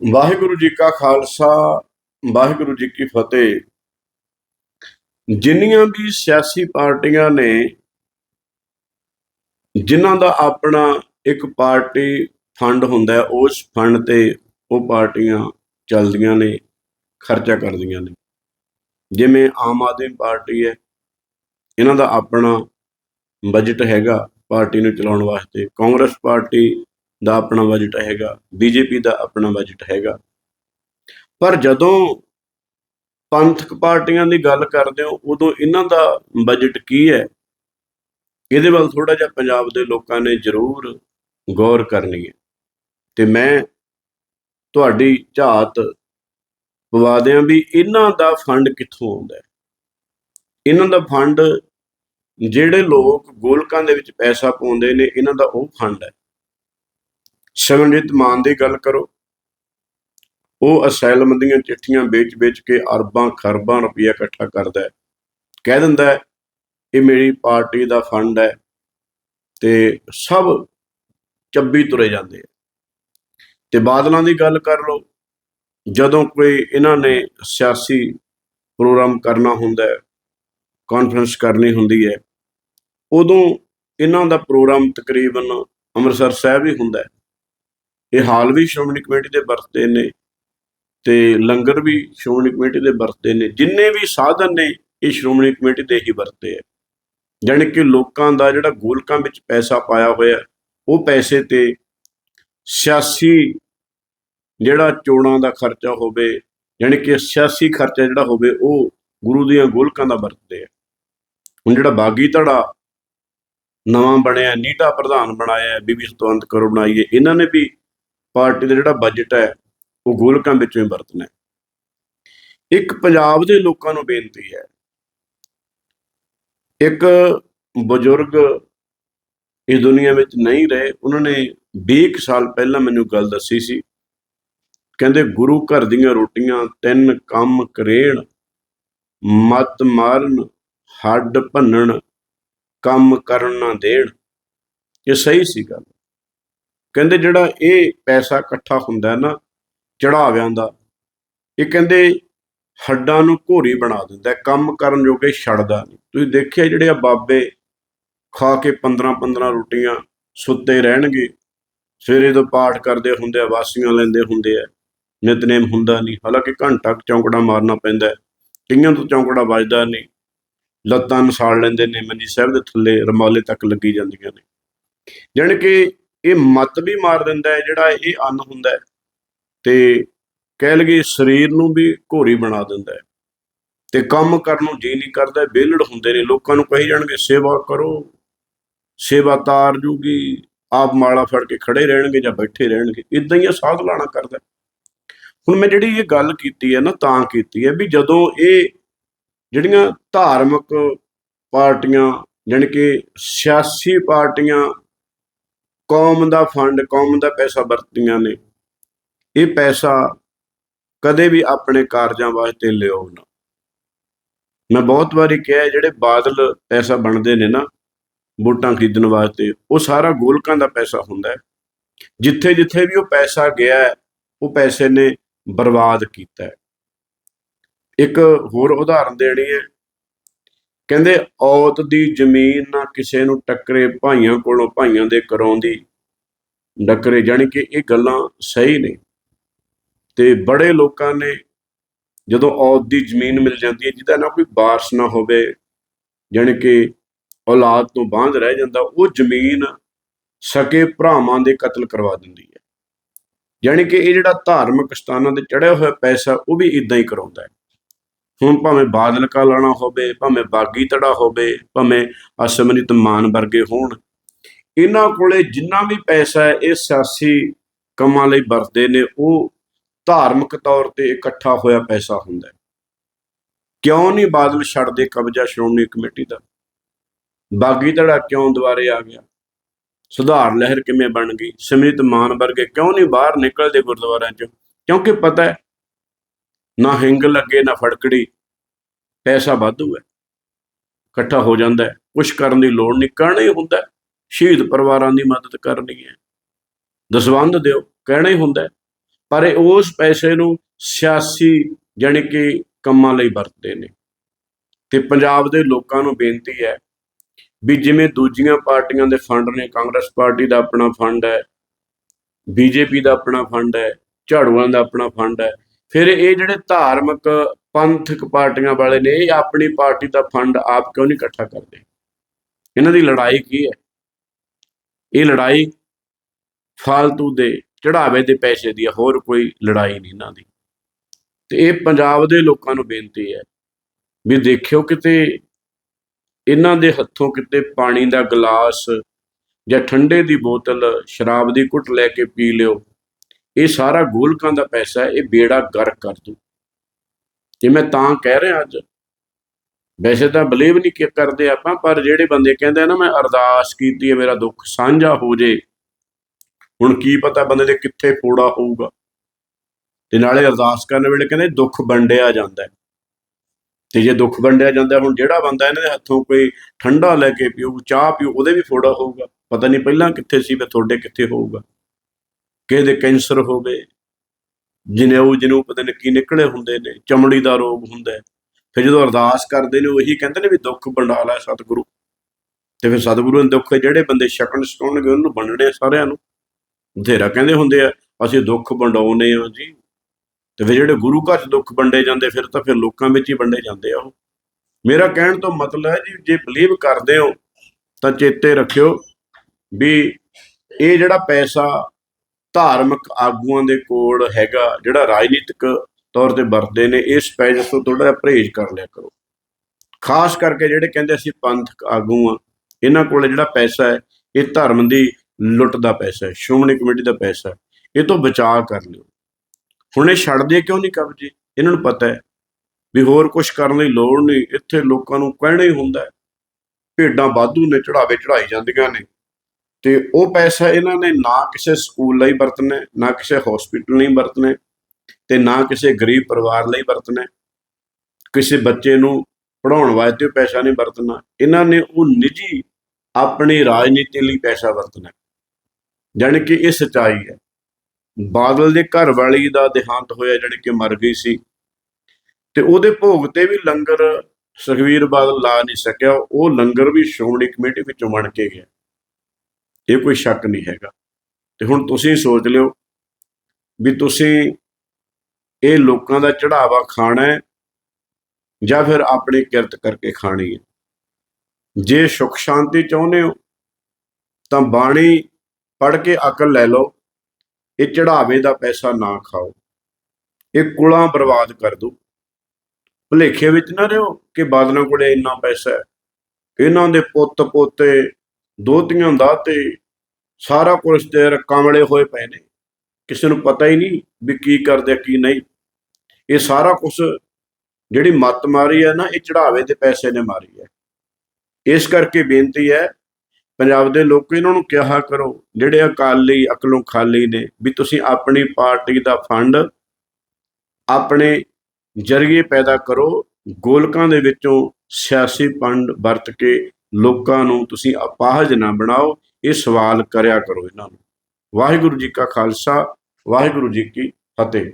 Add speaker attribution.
Speaker 1: ਵਾਹਿਗੁਰੂ ਜੀ ਕਾ ਖਾਲਸਾ, ਵਾਹਿਗੁਰੂ ਜੀ ਕੀ ਫਤਿਹ। ਜਿੰਨੀਆਂ ਵੀ ਸਿਆਸੀ ਪਾਰਟੀਆਂ ਨੇ, ਜਿਨ੍ਹਾਂ ਦਾ ਆਪਣਾ ਇੱਕ ਪਾਰਟੀ ਫੰਡ ਹੁੰਦਾ ਉਸ ਫੰਡ ਤੇ ਉਹ ਪਾਰਟੀਆਂ ਚੱਲਦੀਆਂ ਨੇ, ਖਰਚਾ ਕਰਦੀਆਂ ਨੇ। ਜਿਵੇਂ ਆਮ ਆਦਮੀ ਪਾਰਟੀ ਹੈ, ਇਹਨਾਂ ਦਾ ਆਪਣਾ ਬਜਟ ਹੈਗਾ ਪਾਰਟੀ ਨੂੰ ਚਲਾਉਣ ਵਾਸਤੇ। ਕਾਂਗਰਸ ਪਾਰਟੀ ਦਾ ਆਪਣਾ ਬਜਟ ਹੈਗਾ ਬੀਜੇਪੀ ਦਾ ਆਪਣਾ ਬਜਟ ਹੈਗਾ। ਪਰ ਜਦੋਂ ਪੰਥਕ ਪਾਰਟੀਆਂ ਦੀ ਗੱਲ ਕਰਦੇ ਹੋ, ਉਦੋਂ ਇਹਨਾਂ ਦਾ ਬਜਟ ਕੀ ਹੈ? ਇਹਦੇ ਵੱਲ ਥੋੜਾ ਜਿਹਾ ਪੰਜਾਬ ਦੇ ਲੋਕਾਂ ਨੇ ਜ਼ਰੂਰ ਗੌਰ ਕਰਨੀ ਹੈ। ਤੇ ਮੈਂ ਤੁਹਾਡੀ ਝਾਤ ਪਵਾ ਦਿਆਂ ਵੀ ਇਹਨਾਂ ਦਾ ਫੰਡ ਕਿੱਥੋਂ ਆਉਂਦਾ ਹੈ? ਇਹਨਾਂ ਦਾ ਫੰਡ ਜਿਹੜੇ ਲੋਕ ਗੋਲਕਾਂ ਦੇ ਵਿੱਚ ਪੈਸਾ ਪਾਉਂਦੇ ਨੇ, ਇਹਨਾਂ ਦਾ ਉਹ ਫੰਡ ਹੈ। ਸਿਮਰਨਜੀਤ ਮਾਨ ਦੀ ਗੱਲ ਕਰੋ। ਉਹ ਅਸੈਲਮ ਦੀਆਂ ਚਿੱਠੀਆਂ ਵੇਚ-ਵੇਚ ਕੇ ਅਰਬਾਂ ਖਰਬਾਂ ਰੁਪਈਆ ਇਕੱਠਾ ਕਰਦਾ ਹੈ। ਕਹਿ ਦਿੰਦਾ ਹੈ, ਇਹ ਮੇਰੀ ਪਾਰਟੀ ਦਾ ਫੰਡ ਹੈ ਤੇ ਸਭ ਚੱਬੀ ਤੁਰੇ ਜਾਂਦੇ ਆ। ਤੇ ਬਾਦਲਾਂ ਦੀ ਗੱਲ ਕਰ ਲਓ, ਜਦੋਂ ਕੋਈ ਇਹਨਾਂ ਨੇ ਸਿਆਸੀ ਪ੍ਰੋਗਰਾਮ ਕਰਨਾ ਹੁੰਦਾ ਹੈ ਕਾਨਫਰੰਸ ਕਰਨੀ ਹੁੰਦੀ ਹੈ, ਉਦੋਂ ਇਹਨਾਂ ਦਾ ਪ੍ਰੋਗਰਾਮ ਤਕਰੀਬਨ ਅੰਮ੍ਰਿਤਸਰ ਸਾਹਿਬ ਹੀ ਹੁੰਦਾ ਹੈ। ਇਹ ਹਾਲ ਵੀ ਸ਼੍ਰੋਮਣੀ ਕਮੇਟੀ ਦੇ ਵਰਤੇ ਨੇ ਤੇ ਲੰਗਰ ਵੀ ਸ਼੍ਰੋਮਣੀ ਕਮੇਟੀ ਦੇ ਵਰਤੇ ਨੇ, ਜਿੰਨੇ ਵੀ ਸਾਧਨ ਨੇ, ਇਹ ਸ਼੍ਰੋਮਣੀ ਕਮੇਟੀ ਦੇ ਹੀ ਵਰਤੇ ਹੈ ਜਾਣੀ ਕਿ ਲੋਕਾਂ ਦਾ ਜਿਹੜਾ ਗੋਲਕਾਂ ਵਿੱਚ ਪੈਸਾ ਪਾਇਆ ਹੋਇਆ, ਉਹ ਪੈਸੇ ਤੇ ਸਿਆਸੀ ਜਿਹੜਾ ਚੋਣਾਂ ਦਾ ਖਰਚਾ ਹੋਵੇ, ਜਾਣੀ ਕਿ ਸਿਆਸੀ ਖਰਚਾ ਜਿਹੜਾ ਹੋਵੇ, ਉਹ ਗੁਰੂ ਦੀਆਂ ਗੋਲਕਾਂ ਦਾ ਵਰਤਦੇ ਆ। ਹੁਣ ਜਿਹੜਾ ਬਾਗੀ ਧੜਾ ਨਵਾਂ ਬਣਿਆ, ਨੀਟਾ ਪ੍ਰਧਾਨ ਬਣਾਇਆ, ਬੀਬੀ ਸਤਵੰਤ ਕਰੋ ਬਣਾਈਏ, ਇਹਨਾਂ ਨੇ ਵੀ ਪਾਰਟੀ ਦਾ ਜਿਹੜਾ ਬਜਟ ਹੈ, ਉਹ ਗੋਲਕਾਂ ਵਿੱਚੋਂ ਹੀ ਵਰਤਣਾ ਹੈ। ਇੱਕ ਪੰਜਾਬ ਦੇ ਲੋਕਾਂ ਨੂੰ ਬੇਨਤੀ ਹੈ, ਇੱਕ ਬਜ਼ੁਰਗ ਇਸ ਦੁਨੀਆ ਵਿੱਚ ਨਹੀਂ ਰਹੇ, ਉਹਨਾਂ ਨੇ 20 ਕੁ ਸਾਲ ਪਹਿਲਾਂ ਮੈਨੂੰ ਗੱਲ ਦੱਸੀ ਸੀ, ਕਹਿੰਦੇ ਗੁਰੂ ਘਰ ਦੀਆਂ ਰੋਟੀਆਂ, ਤਿੰਨ ਕੰਮ ਕਰੇਣ, ਮਤ ਮਾਰਨ, ਹੱਡ ਭੰਨਣ, ਕੰਮ ਕਰਨ ਨਾ ਦੇਣ ਇਹ ਸਹੀ ਸੀ ਗੱਲ ਕਹਿੰਦੇ ਜਿਹੜਾ ਇਹ ਪੈਸਾ ਇਕੱਠਾ ਹੁੰਦਾ ਹੈ ਨਾ ਚੜਾਵਿਆਂ ਦਾ, ਇਹ ਕਹਿੰਦੇ ਹੱਡਾਂ ਨੂੰ ਘੋਰੀ ਬਣਾ ਦਿੰਦਾ, ਕੰਮ ਕਰਨ ਜੋਗੇ ਛੱਡਦਾ ਨਹੀਂ। ਤੁਸੀਂ ਦੇਖਿਆ ਜਿਹੜੇ ਆ ਬਾਬੇ ਖਾ ਕੇ 15 15 ਰੋਟੀਆਂ ਸੁੱਤੇ ਰਹਿਣਗੇ, ਸਵੇਰੇ ਤੋਂ ਪਾਠ ਕਰਦੇ ਹੁੰਦੇ ਆ, ਵਾਸੀਆਂ ਲੈਂਦੇ ਹੁੰਦੇ ਆ, ਨਿਤਨੇਮ ਹੁੰਦਾ ਨਹੀਂ। ਹਾਲਾਂਕਿ ਘੰਟਾ ਕੁ ਚੌਂਕੜਾ ਮਾਰਨਾ ਪੈਂਦਾ, ਕਈਆਂ ਤੋਂ ਚੌਂਕੜਾ ਵੱਜਦਾ ਨਹੀਂ। ਲੱਤਾਂ ਨਸਾਲ ਲੈਂਦੇ ਨੇ, ਮੰਜੀ ਸਾਹਿਬ ਦੇ ਥੱਲੇ ਰਮਾਲੇ ਤੱਕ ਲੱਗੀ ਜਾਂਦੀਆਂ ਨੇ। ਜਾਣੀ ਕਿ ਇਹ ਮਤ ਵੀ ਮਾਰ ਦਿੰਦਾ ਹੈ, ਜਿਹੜਾ ਇਹ ਅੰਨ ਹੁੰਦਾ ਹੈ। ਤੇ ਕਹਿ ਲਈਏ ਸਰੀਰ ਨੂੰ ਵੀ ਘੋਰੀ ਬਣਾ ਦਿੰਦਾ ਹੈ। ਤੇ ਕੰਮ ਕਰਨ ਨੂੰ ਜੀ ਨਹੀਂ ਕਰਦਾ, ਵਿਹਲੜ ਹੁੰਦੇ ਨੇ। ਲੋਕਾਂ ਨੂੰ ਕਹੀ ਜਾਣਗੇ, ਸੇਵਾ ਕਰੋ, ਸੇਵਾ ਤਾਰ ਜੂਗੀ, ਆਪ ਮਾਲਾ ਫੜ ਕੇ ਖੜੇ ਰਹਿਣਗੇ ਜਾਂ ਬੈਠੇ ਰਹਿਣਗੇ। ਇਦਾਂ ਹੀ ਇਹ ਸਾਧ ਲਾਣਾ ਕਰਦਾ ਹੁਣ ਮੈਂ ਜਿਹੜੀ ਇਹ ਗੱਲ ਕੀਤੀ ਹੈ ਨਾ, ਤਾਂ ਕੀਤੀ ਹੈ ਵੀ ਜਦੋਂ ਇਹ ਜਿਹੜੀਆਂ ਧਾਰਮਿਕ ਪਾਰਟੀਆਂ, ਜਾਣੀ ਕਿ ਸਿਆਸੀ ਪਾਰਟੀਆਂ ਕੌਮ ਦਾ ਫੰਡ, ਕੌਮ ਦਾ ਪੈਸਾ ਵਰਤੀਆਂ ਨੇ। ਇਹ ਪੈਸਾ ਕਦੇ ਵੀ ਆਪਣੇ ਕਾਰਜਾਂ ਵਾਸਤੇ ਲਿਓ ਨਾ। ਮੈਂ ਬਹੁਤ ਵਾਰੀ ਕਿਹਾ ਜਿਹੜੇ ਬਾਦਲ ਪੈਸਾ ਬਣਦੇ ਨੇ ਨਾ, ਵੋਟਾਂ ਖਰੀਦਣ ਵਾਸਤੇ, ਉਹ ਸਾਰਾ ਗੋਲਕਾਂ ਦਾ ਪੈਸਾ ਹੁੰਦਾ ਹੈ। ਜਿੱਥੇ ਜਿੱਥੇ ਵੀ ਉਹ ਪੈਸਾ ਗਿਆ ਉਹ ਪੈਸੇ ਨੇ ਬਰਬਾਦ ਕੀਤਾ ਇੱਕ ਹੋਰ ਉਦਾਹਰਨ ਦੇਣੀ ਹੈ ਕਹਿੰਦੇ ਔਤ ਦੀ ਜ਼ਮੀਨ ਨਾ ਕਿਸੇ ਨੂੰ ਟੱਕਰੇ ਭਾਈਆਂ ਕੋਲੋਂ ਭਾਈਆਂ ਦੇ ਕਰਾਉਂਦੀ ਡੱਕਰੇ ਜਾਣੀ ਕਿ ਇਹ ਗੱਲਾਂ ਸਹੀ ਨੇ। ਤੇ ਬੜੇ ਲੋਕਾਂ ਨੇ ਜਦੋਂ ਔਤ ਦੀ ਜ਼ਮੀਨ ਮਿਲ ਜਾਂਦੀ ਹੈ, ਜਿਹਦਾ ਨਾ ਕੋਈ ਵਾਰਸ ਨਾ ਹੋਵੇ, ਜਾਣੀ ਕਿ ਔਲਾਦ ਤੋਂ ਬਾਂਝ ਰਹਿ ਜਾਂਦਾ, ਉਹ ਜ਼ਮੀਨ ਸਕੇ ਭਰਾਵਾਂ ਦੇ ਕਤਲ ਕਰਵਾ ਦਿੰਦੀ ਹੈ। ਜਾਣੀ ਕਿ ਇਹ ਜਿਹੜਾ ਧਾਰਮਿਕ ਸਥਾਨਾਂ ਤੇ ਚੜਿਆ ਹੋਇਆ ਪੈਸਾ, ਉਹ ਵੀ ਇਦਾਂ ਹੀ ਕਰਾਉਂਦਾ ਹੈ। ਹੁਣ ਭਾਵੇਂ ਬਾਦਲ ਕਾ ਲਾਣਾ ਹੋਵੇ, ਭਾਵੇਂ ਬਾਗੀ ਧੜਾ ਹੋਵੇ, ਭਾਵੇਂ ਅਸਮਰਿਤ ਮਾਨ ਵਰਗੇ ਹੋਣ, ਇਹਨਾਂ ਕੋਲੇ ਜਿੰਨਾ ਵੀ ਪੈਸਾ ਹੈ, ਇਹ ਸਿਆਸੀ ਕੰਮਾਂ ਲਈ ਵਰਤਦੇ ਨੇ, ਉਹ ਧਾਰਮਿਕ ਤੌਰ ਤੇ ਇਕੱਠਾ ਹੋਇਆ ਪੈਸਾ ਹੁੰਦਾ ਹੈ। ਕਿਉਂ ਨਹੀਂ ਬਾਦਲ ਛੱਡਦੇ ਕਬਜ਼ਾ ਸ਼੍ਰੋਮਣੀ ਕਮੇਟੀ ਦਾ? ਬਾਗੀ ਧੜਾ ਕਿਉਂ ਦੁਬਾਰੇ ਆ ਗਿਆ? ਸੁਧਾਰ ਲਹਿਰ ਕਿਵੇਂ ਬਣ ਗਈ? ਸਮਿਤ ਮਾਨ ਵਰਗੇ ਕਿਉਂ ਨਹੀਂ ਬਾਹਰ ਨਿਕਲਦੇ ਗੁਰਦੁਆਰਿਆਂ 'ਚ? ਕਿਉਂਕਿ ਪਤਾ ਹੈ ਨਾ ਹਿੰਗ ਲੱਗੇ, ਨਾ ਫੜਕੜੀ। ਪੈਸਾ ਵਾਧੂ ਹੈ। ਇਕੱਠਾ ਹੋ ਜਾਂਦਾ ਹੈ। ਕੁਛ ਕਰਨ ਦੀ ਲੋੜ ਨਹੀਂ, ਕਹਿਣਾ ਹੀ ਹੁੰਦਾ ਸ਼ਹੀਦ ਪਰਿਵਾਰਾਂ ਦੀ ਮਦਦ ਕਰਨੀ ਹੈ। ਦਸਵੰਧ ਦਿਓ, ਕਹਿਣਾ ਹੀ ਹੁੰਦਾ ਪਰ ਉਸ ਪੈਸੇ ਨੂੰ ਸਿਆਸੀ ਜਾਣੀ ਕਿ ਕੰਮਾਂ ਲਈ ਵਰਤਦੇ ਨੇ। ਤੇ ਪੰਜਾਬ ਦੇ ਲੋਕਾਂ ਨੂੰ ਬੇਨਤੀ ਹੈ ਵੀ ਜਿਵੇਂ ਦੂਜੀਆਂ ਪਾਰਟੀਆਂ ਦੇ ਫੰਡ ਨੇ, ਕਾਂਗਰਸ ਪਾਰਟੀ ਦਾ ਆਪਣਾ ਫੰਡ ਹੈ, ਬੀਜੇਪੀ ਦਾ ਆਪਣਾ ਫੰਡ ਹੈ, ਝਾੜੂਆਂ ਦਾ ਆਪਣਾ ਫੰਡ ਹੈ ਫਿਰ ਇਹ ਜਿਹੜੇ ਧਾਰਮਿਕ ਪੰਥਕ ਪਾਰਟੀਆਂ ਵਾਲੇ ਨੇ ਇਹ ਆਪਣੀ ਪਾਰਟੀ ਦਾ ਫੰਡ ਆਪ ਕਿਉਂ ਨਹੀਂ ਇਕੱਠਾ ਕਰਦੇ? ਇਹਨਾਂ ਦੀ ਲੜਾਈ ਕੀ ਹੈ? ਇਹ ਲੜਾਈ ਫਾਲਤੂ ਦੇ ਚੜਾਵੇ ਦੇ ਪੈਸੇ ਦੀ ਹੈ, ਹੋਰ ਕੋਈ ਲੜਾਈ ਨਹੀਂ ਇਹਨਾਂ ਦੀ। ਤੇ ਇਹ ਪੰਜਾਬ ਦੇ ਲੋਕਾਂ ਨੂੰ ਬੇਨਤੀ ਹੈ ਵੀ ਦੇਖਿਓ ਕਿਤੇ ਇਹਨਾਂ ਦੇ ਹੱਥੋਂ ਕਿਤੇ ਪਾਣੀ ਦਾ ਗਲਾਸ ਜਾਂ ਠੰਡੇ ਦੀ ਬੋਤਲ ਸ਼ਰਾਬ ਦੀ ਘੁੱਟ ਲੈ ਕੇ ਪੀ ਲਿਓ ਇਹ ਸਾਰਾ ਗੋਲਕਾਂ ਦਾ ਪੈਸਾ ਇਹ ਬੇੜਾ ਗਰਕ ਕਰ ਦੂ ਤੇ ਮੈਂ ਤਾਂ ਕਹਿ ਰਿਹਾ ਅੱਜ, ਵੈਸੇ ਤਾਂ ਬਲੀਵ ਨਹੀਂ ਕਿ ਕਰਦੇ ਆਪਾਂ, ਪਰ ਜਿਹੜੇ ਬੰਦੇ ਕਹਿੰਦੇ ਆ ਨਾ, ਮੈਂ ਅਰਦਾਸ ਕੀਤੀ ਹੈ, ਮੇਰਾ ਦੁੱਖ ਸਾਂਝਾ ਹੋ ਜੇ, ਹੁਣ ਕੀ ਪਤਾ ਬੰਦੇ ਦੇ ਕਿੱਥੇ ਫੋੜਾ ਹੋਊਗਾ। ਤੇ ਨਾਲੇ ਅਰਦਾਸ ਕਰਨ ਵੇਲੇ ਕਹਿੰਦੇ ਦੁੱਖ ਵੰਡਿਆ ਜਾਂਦਾ ਤੇ ਜੇ ਦੁੱਖ ਵੰਡਿਆ ਜਾਂਦਾ, ਹੁਣ ਜਿਹੜਾ ਬੰਦਾ ਇਹਨਾਂ ਦੇ ਹੱਥੋਂ ਕੋਈ ਠੰਡਾ ਲੈ ਕੇ ਪੀਊ, ਚਾਹ ਪੀਊ, ਉਹਦੇ ਵੀ ਫੋੜਾ ਹੋਊਗਾ। ਪਤਾ ਨਹੀਂ ਪਹਿਲਾਂ ਕਿੱਥੇ ਸੀ ਤੇ ਤੁਹਾਡੇ ਕਿੱਥੇ ਹੋਊਗਾ। ਕਿਸੇ ਦੇ ਕੈਂਸਰ ਹੋਵੇ ਜਨੇਊ ਜਨੂ ਪਤਾ ਨਹੀਂ ਕੀ ਨਿਕਲੇ ਹੁੰਦੇ ਨੇ, ਚਮੜੀ ਦਾ ਰੋਗ ਹੁੰਦਾ ਫਿਰ ਜਦੋਂ ਅਰਦਾਸ ਕਰਦੇ ਨੇ, ਉਹੀ ਕਹਿੰਦੇ ਨੇ ਵੀ ਦੁੱਖ ਵੰਡਾ ਲੈ ਸਤਿਗੁਰੂ। ਤੇ ਫਿਰ ਸਤਿਗੁਰੂ ਨੇ ਦੁੱਖ ਜਿਹੜੇ ਬੰਦੇ ਛਕਣ ਸਕਾਉਣਗੇ ਉਹਨੂੰ ਵੰਡਣੇ ਸਾਰਿਆਂ ਨੂੰ। ਬਥੇਰਾ ਕਹਿੰਦੇ ਹੁੰਦੇ ਆ, ਅਸੀਂ ਦੁੱਖ ਵੰਡਾਉਨੇ ਆ ਜੀ। ਤੇ ਫਿਰ ਜਿਹੜੇ ਗੁਰੂ ਘਰ 'ਚ ਦੁੱਖ ਵੰਡੇ ਜਾਂਦੇ, ਫਿਰ ਤਾਂ ਫਿਰ ਲੋਕਾਂ ਵਿੱਚ ਹੀ ਵੰਡੇ ਜਾਂਦੇ ਆ ਉਹ। ਮੇਰਾ ਕਹਿਣ ਤੋਂ ਮਤਲਬ ਹੈ ਜੀ, ਜੇ ਬਲੀਵ ਕਰਦੇ ਹੋ, ਤਾਂ ਚੇਤੇ ਰੱਖਿਓ ਵੀ ਇਹ ਜਿਹੜਾ ਪੈਸਾ ਧਾਰਮਿਕ ਆਗੂਆਂ ਦੇ ਕੋਲ ਹੈਗਾ ਜਿਹੜਾ ਰਾਜਨੀਤਿਕ ਤੌਰ ਤੇ ਵਰਤਦੇ ਨੇ ਇਸ ਪੈਸੇ ਤੋਂ ਥੋੜਾ ਜਿਹਾ ਪਰਹੇਜ਼ ਕਰ ਲਿਆ ਕਰੋ। ਖਾਸ ਕਰਕੇ ਜਿਹੜੇ ਕਹਿੰਦੇ ਅਸੀਂ ਪੰਥਕ ਆਗੂ ਆ ਇਹਨਾਂ ਕੋਲ ਜਿਹੜਾ ਪੈਸਾ ਹੈ, ਇਹ ਧਰਮ ਦੀ ਲੁੱਟ ਦਾ ਪੈਸਾ ਹੈ, ਸ਼੍ਰੋਮਣੀ ਕਮੇਟੀ ਦਾ ਪੈਸਾ ਹੈ, ਇਹ ਤੋਂ ਬਚਾਅ ਕਰ ਲਿਓ। ਹੁਣ ਇਹ ਛੱਡਦੇ ਕਿਉਂ ਨਹੀਂ ਕਬਜ਼ੇ? ਇਹਨਾਂ ਨੂੰ ਪਤਾ ਹੈ ਵੀ ਹੋਰ ਕੁਝ ਕਰਨ ਦੀ ਲੋੜ ਨਹੀਂ, ਇੱਥੇ ਲੋਕਾਂ ਨੂੰ ਕਹਿਣਾ ਹੀ ਹੁੰਦਾ ਹੈ, ਭੇਡਾਂ ਵਾਧੂ ਨੇ ਚੜਾਵੇ ਚੜਾਈ ਜਾਂਦੀਆਂ ਨੇ। ਤੇ ਉਹ ਪੈਸਾ ਇਹਨਾਂ ਨੇ ਨਾ ਕਿਸੇ ਸਕੂਲ ਲਈ ਵਰਤਣਾ ਨਾ ਕਿਸੇ ਹਸਪੀਟਲ ਲਈ ਵਰਤਣਾ ਹੈ, ਤੇ ਨਾ ਕਿਸੇ ਗਰੀਬ ਪਰਿਵਾਰ ਲਈ ਵਰਤਣਾ ਕਿਸੇ ਬੱਚੇ ਨੂੰ ਪੜਾਉਣ ਵਾਸਤੇ ਪੈਸਾ ਨਹੀਂ ਵਰਤਣਾ ਇਹਨਾਂ ਨੇ ਉਹ ਨਿੱਜੀ ਆਪਣੀ ਰਾਜਨੀਤੀ ਲਈ ਪੈਸਾ ਵਰਤਣਾ ਹੈ। ਜਾਣੀ ਕਿ ਇਹ ਸਚਾਈ ਹੈ। ਬਾਦਲ ਦੇ ਘਰ ਵਾਲੀ ਦਾ ਦੇਹਾਂਤ ਹੋਇਆ ਜਾਣੀ ਕਿ ਮਰ ਗਈ ਸੀ। ਤੇ ਉਹਦੇ ਭੋਗ ਤੇ ਵੀ ਲੰਗਰ ਸੁਖਵੀਰ ਬਾਦਲ ਲਾ ਨਹੀਂ ਸਕਿਆ ਉਹ ਲੰਗਰ ਵੀ ਸ਼੍ਰੋਮਣੀ ਕਮੇਟੀ ਵਿੱਚੋਂ ਬਣ ਕੇ ਗਿਆ। ਇਹ ਕੋਈ ਸ਼ੱਕ ਨਹੀਂ ਹੈਗਾ। ਤੇ ਹੁਣ ਤੁਸੀਂ ਸੋਚ ਲਿਓ ਵੀ ਤੁਸੀਂ ਇਹ ਲੋਕਾਂ ਦਾ ਚੜਾਵਾ ਖਾਣਾ ਹੈ ਜਾਂ ਫਿਰ ਆਪਣੀ ਕਿਰਤ ਕਰਕੇ ਖਾਣੀ ਹੈ। ਜੇ ਸੁਖ ਸ਼ਾਂਤੀ ਚਾਹੁੰਦੇ ਹੋ, ਤਾਂ ਬਾਣੀ ਪੜ੍ਹ ਕੇ ਅਕਲ ਲੈ ਲਓ, ਇਹ ਚੜਾਵੇ ਦਾ ਪੈਸਾ ਨਾ ਖਾਓ। ਇਹ ਕੁਲਾਂ ਬਰਬਾਦ ਕਰ ਦੋ ਭੁਲੇਖੇ ਵਿੱਚ ਨਾ ਰਹੋ ਕਿ ਬਾਦਲਾਂ ਕੋਲੇ ਇੰਨਾ ਪੈਸਾ ਹੈ ਇਹਨਾਂ ਦੇ ਪੁੱਤ ਪੋਤੇ ਦੋਤੀਆਂ ਦਾਤੇ ਸਾਰਾ ਕੁਝ ਤੇ ਰਕਾਮਲੇ ਹੋਏ ਪਏ ਨੇ। ਕਿਸੇ ਨੂੰ ਪਤਾ ਹੀ ਨਹੀਂ ਵੀ ਕੀ ਕਰਦੇ, ਕੀ ਨਹੀਂ। ਇਹ ਸਾਰਾ ਕੁਝ ਜਿਹੜੀ ਮੱਤ ਮਾਰੀ ਹੈ ਨਾ, ਇਹ ਚੜਾਵੇ ਦੇ ਪੈਸੇ ਨੇ ਮਾਰੀ ਹੈ। ਇਸ ਕਰਕੇ ਬੇਨਤੀ ਹੈ, ਪੰਜਾਬ ਦੇ ਲੋਕ ਇਹਨਾਂ ਨੂੰ ਕਿਹਾ ਕਰੋ, ਜਿਹੜੇ ਅਕਾਲੀ, ਅਕਲੋਂ ਖਾਲੀ ਨੇ, ਵੀ ਤੁਸੀਂ ਆਪਣੀ ਪਾਰਟੀ ਦਾ ਫੰਡ ਆਪਣੇ ਜਰੀਏ ਪੈਦਾ ਕਰੋ, ਗੋਲਕਾਂ ਦੇ ਵਿੱਚੋਂ ਸਿਆਸੀ ਫੰਡ ਵਰਤ ਕੇ ਲੋਕਾਂ ਨੂੰ ਤੁਸੀਂ ਅਪਾਹਜ ਨਾ ਬਣਾਓ, ਇਹ ਸਵਾਲ ਕਰਿਆ ਕਰੋ ਇਹਨਾਂ ਨੂੰ। ਵਾਹਿਗੁਰੂ ਜੀ ਕਾ ਖਾਲਸਾ, ਵਾਹਿਗੁਰੂ ਜੀ ਕੀ ਫਤਿਹ।